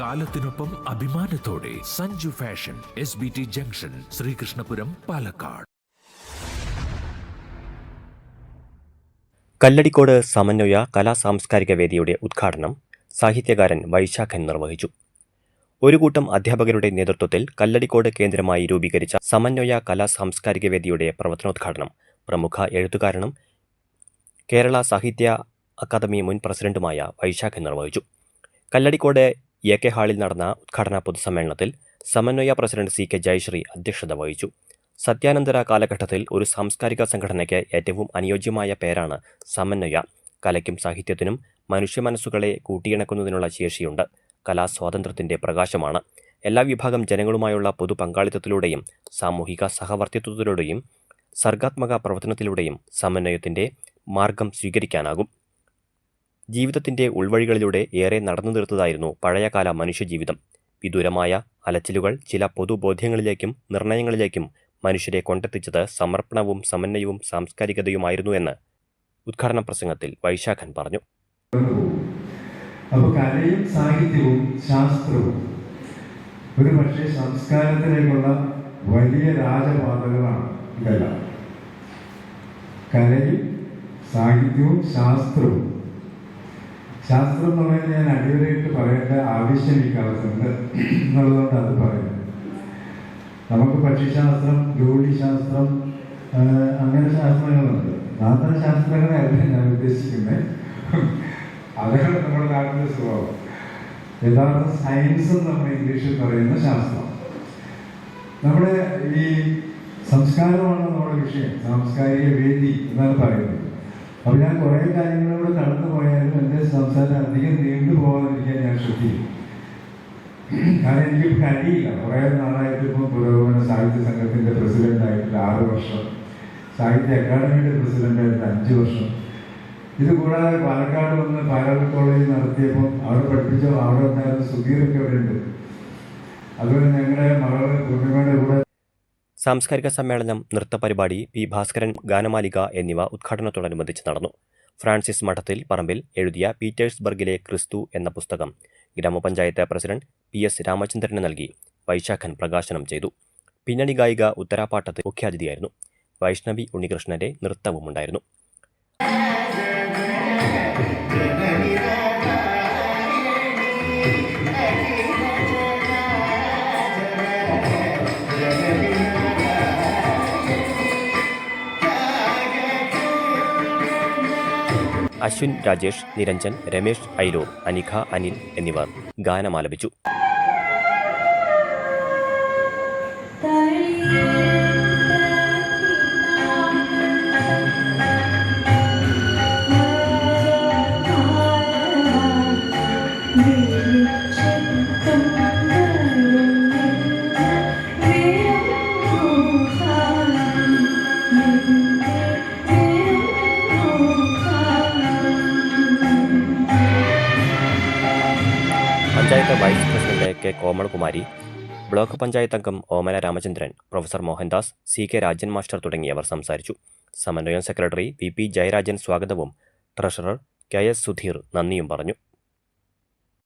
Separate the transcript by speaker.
Speaker 1: കാലത്തിനൊപ്പം അഭിമാനത്തോടെ Sanju fashion S B T junction Sreekrishnapuram Palakkad.
Speaker 2: Kalladikode Samanvaya കലാ സാംസ്കാരിക വേദിയുടെ ഉദ്ഘാടനം സാഹിത്യകാരൻ വൈശാഖൻ നിർവഹിച്ചു. ഒരു കൂട്ടം അധ്യാപകരുടെ നേതൃത്വത്തിൽ കല്ലടിക്കോട് കേന്ദ്രമായി രൂപീകരിച്ച സമന്വയ കലാ സാംസ്കാരിക വേദിയുടെ പ്രവർത്തനോദ്ഘാടനം പ്രമുഖ എഴുത്തുകാരനും കേരള സാഹിത്യ അക്കാദമി മുൻ പ്രസിഡന്റുമായ വൈശാഖൻ നിർവഹിച്ചു. കല്ലടിക്കോട് എ കെ ഹാളിൽ നടന്ന ഉദ്ഘാടന പൊതുസമ്മേളനത്തിൽ സമന്വയ പ്രസിഡന്റ് സി കെ ജയശ്രീ അധ്യക്ഷത വഹിച്ചു. സത്യാനന്തര കാലഘട്ടത്തിൽ ഒരു സാംസ്കാരിക സംഘടനയ്ക്ക് ഏറ്റവും അനുയോജ്യമായ പേരാണ് സമന്വയ. കലയ്ക്കും സാഹിത്യത്തിനും മനുഷ്യ മനസ്സുകളെ കൂട്ടിയിണക്കുന്നതിനുള്ള ശേഷിയുണ്ട്. കലാസ്വാതന്ത്ര്യത്തിന്റെ പ്രകാശമാണ്. എല്ലാ വിഭാഗം ജനങ്ങളുമായുള്ള പൊതു പങ്കാളിത്തത്തിലൂടെയും സാമൂഹിക സഹവർത്തിത്വത്തിലൂടെയും സർഗാത്മക പ്രവർത്തനത്തിലൂടെയും സമന്വയത്തിന്റെ മാർഗം സ്വീകരിക്കാനാകും. ജീവിതത്തിന്റെ ഉൾവഴികളിലൂടെ ഏറെ നടന്നു തീർത്തതായിരുന്നു പഴയകാല മനുഷ്യജീവിതം. വിദൂരമായ അലച്ചിലുകൾ ചില പൊതുബോധ്യങ്ങളിലേക്കും നിർണയങ്ങളിലേക്കും മനുഷ്യരെ കൊണ്ടെത്തിച്ചത് സമർപ്പണവും സമന്വയവും സാംസ്കാരികതയുമായിരുന്നു എന്ന് ഉദ്ഘാടന പ്രസംഗത്തിൽ വൈശാഖൻ പറഞ്ഞു.
Speaker 3: അപ്പോൾ കലയും സാഹിത്യവും ശാസ്ത്രവും ഒരു പക്ഷേ സംസ്കാരത്തിലേക്കുള്ള വലിയ രാജപാതകളാണ് ഇതെല്ലാം. കലയും സാഹിത്യവും ശാസ്ത്രവും ശാസ്ത്രം എന്ന് പറയുന്നത് ഞാൻ അടിവരയിട്ട് പറയേണ്ട ആവശ്യം എനിക്ക് കാലത്തുണ്ട്. എന്നുള്ളതുകൊണ്ട് അത് പറയുന്നത് നമുക്ക് പക്ഷിശാസ്ത്രം ജോലിശാസ്ത്രം അങ്ങനെ ശാസ്ത്രങ്ങളുണ്ട്. നാത്രശാസ്ത്രങ്ങളെയല്ല ഞാൻ ഉദ്ദേശിക്കുന്നത്. അതാണ് നമ്മുടെ നാട്ടിലെ സ്വഭാവം. യഥാർത്ഥ സയൻസ് എന്ന് നമ്മൾ ഇംഗ്ലീഷിൽ പറയുന്ന ശാസ്ത്രം. നമ്മുടെ ഈ സംസ്കാരമാണ് നമ്മുടെ വിഷയം. സാംസ്കാരിക വേദി എന്നാണ് പറയുന്നത്. അപ്പൊ ഞാൻ കുറെ കാര്യങ്ങളോട് കടന്നു പോയാലും എന്റെ സംസാരം അധികം നീണ്ടു പോകാതിരിക്കാൻ ഞാൻ ശ്രദ്ധിക്കും കാരണം എനിക്ക് കഴിയില്ല. കുറെ നാളായിട്ട് ഇപ്പം പുരോഗമന സാഹിത്യ സംഘത്തിന്റെ പ്രസിഡന്റ് ആയിട്ട് ആറ് വർഷം സാഹിത്യ അക്കാദമിയുടെ പ്രസിഡന്റ് ആയിട്ട് അഞ്ച് വർഷം. ഇത് കൂടാതെ പാലക്കാട് വന്ന് പാലക്കാട് കോളേജ് നടത്തിയപ്പോൾ അവിടെ പഠിപ്പിച്ച അവിടെ ഉണ്ടായിരുന്ന സുധീറൊക്കെ അവിടെ ഉണ്ട്. അതുപോലെ
Speaker 2: സാംസ്കാരിക സമ്മേളനം നൃത്തപരിപാടി പി. ഭാസ്കരൻ ഗാനമാലിക എന്നിവ ഉദ്ഘാടനത്തോടനുബന്ധിച്ച് നടന്നു. ഫ്രാൻസിസ് മഠത്തിൽ പറമ്പിൽ എഴുതിയ പീറ്റേഴ്സ്ബർഗിലെ ക്രിസ്തു എന്ന പുസ്തകം ഗ്രാമപഞ്ചായത്ത് പ്രസിഡന്റ് പി. എസ്. രാമചന്ദ്രന് നൽകി. വൈശാഖൻ പ്രകാശനം ചെയ്തു. പിന്നണി ഗായിക ഉത്തരാപാട്ടത്ത് മുഖ്യാതിഥിയായിരുന്നു. വൈഷ്ണവി ഉണ്ണികൃഷ്ണന്റെ നൃത്തവുമുണ്ടായിരുന്നു. അശ്വിൻ രാജേഷ് നിരഞ്ജൻ രമേശ് ഐലൂർ അനിഖ അനിൽ എന്നിവർ ഗാനമാലപിച്ചു. Panchayat vice president K Komalkumari block panchayat അംഗം Omana Ramachandran professor Mohandas C K Rajan master തുടങ്ങിയവർ സംസാരിച്ചു. സമന്വയം സെക്രട്ടറി വി പി ജയരാജൻ സ്വാഗതവും ട്രഷറർ കെ എസ് സുധീർ നന്ദിയും പറഞ്ഞു.